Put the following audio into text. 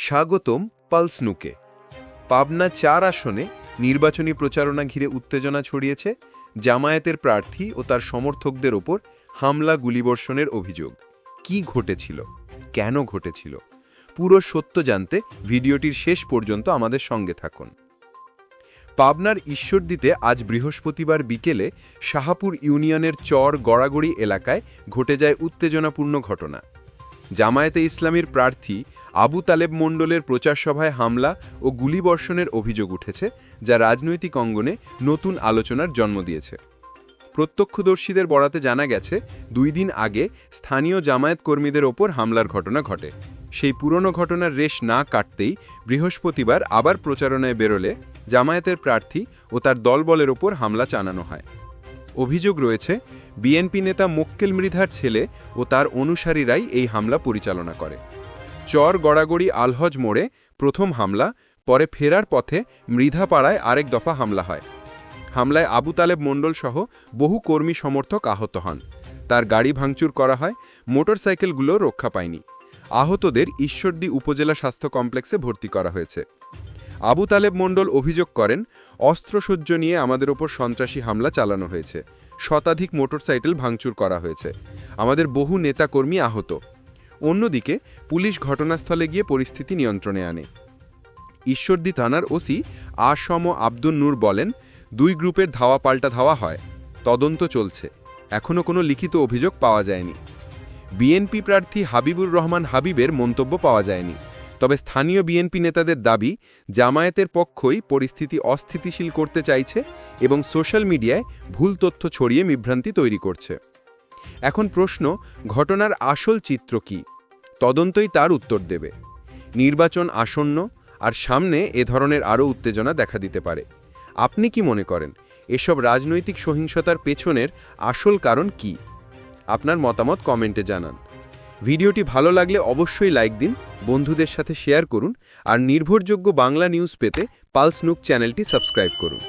স্বাগতম পালসনুকে। পাবনা চার আসনে নির্বাচনী প্রচারণা ঘিরে উত্তেজনা ছড়িয়েছে জামায়াতের প্রার্থী ও তার সমর্থকদের ওপর হামলা গুলিবর্ষণের অভিযোগ। কি ঘটেছিল? কেন ঘটেছিল? পুরো সত্য জানতে ভিডিওটির শেষ পর্যন্ত আমাদের সঙ্গে থাকুন। পাবনার ঈশ্বরদীতে আজ বৃহস্পতিবার বিকেলে শাহাপুর ইউনিয়নের চর গড়াগড়ি এলাকায় ঘটে যায় উত্তেজনাপূর্ণ ঘটনা। জামায়াতে ইসলামীর প্রার্থী আবু তালেব মণ্ডলের প্রচার সভায় হামলা ও গুলিবর্ষণের অভিযোগ উঠেছে, যা রাজনৈতিক অঙ্গনে নতুন আলোচনার জন্ম দিয়েছে। প্রত্যক্ষদর্শীদের বরাতে জানা গেছে, দুই দিন আগে স্থানীয় জামায়াত কর্মীদের ওপর হামলার ঘটনা ঘটে। সেই পুরনো ঘটনার রেশ না কাটতেই বৃহস্পতিবার আবার প্রচারণায় বেরোলে জামায়াতের প্রার্থী ও তার দলবলের ওপর হামলা চালানো হয়। অভিযোগ রয়েছে, বিএনপি নেতা মোক্কেল মৃধার ছেলে ও তার অনুসারীরাই এই হামলা পরিচালনা করে। চর গড়াগড়ি আলহজ মোড়ে প্রথম হামলা, পরে ফেরার পথে মৃধাপাড়ায় আরেক দফা হামলা হয়। হামলায় আবু তালেব মণ্ডল সহ বহু কর্মী সমর্থক আহত হন। তার গাড়ি ভাঙচুর করা হয়, মোটরসাইকেলগুলো রক্ষা পায়নি। আহতদের ঈশ্বরদী উপজেলা স্বাস্থ্য কমপ্লেক্সে ভর্তি করা হয়েছে। আবু তালেব মণ্ডল অভিযোগ করেন অস্ত্রসজ্জ নিয়ে আমাদের ওপর সন্ত্রাসী হামলা চালানো হয়েছে। শতাধিক মোটরসাইকেল ভাঙচুর করা হয়েছে। আমাদের বহু নেতাকর্মী আহত। অন্যদিকে, পুলিশ ঘটনাস্থলে গিয়ে পরিস্থিতি নিয়ন্ত্রণে আনে। ঈশ্বরদী থানার ওসি আসম আব্দুল নূর বলেন, দুই গ্রুপের ধাওয়া পাল্টা ধাওয়া হয়, তদন্ত চলছে এখনও কোনো লিখিত অভিযোগ পাওয়া যায়নি। বিএনপি প্রার্থী হাবিবুর রহমান হাবিবের মন্তব্য পাওয়া যায়নি, তবে স্থানীয় বিএনপি নেতাদের দাবি, জামায়াতের পক্ষই পরিস্থিতি অস্থিতিশীল করতে চাইছে এবং সোশ্যাল মিডিয়ায় ভুল তথ্য ছড়িয়ে বিভ্রান্তি তৈরি করছে। এখন প্রশ্ন, ঘটনার আসল চিত্র কি? তদন্তই তার উত্তর দেবে। নির্বাচন আসন্ন, আর সামনে এ ধরনের আরও উত্তেজনা দেখা দিতে পারে। আপনি কি মনে করেন, এসব রাজনৈতিক সহিংসতার পেছনের আসল কারণ কি? আপনার মতামত কমেন্টে জানান। ভিডিওটি ভালো লাগলে অবশ্যই লাইক দিন, বন্ধুদের সাথে শেয়ার করুন, আর নির্ভরযোগ্য বাংলা নিউজ পেতে পালস নুক চ্যানেলটি সাবস্ক্রাইব করুন।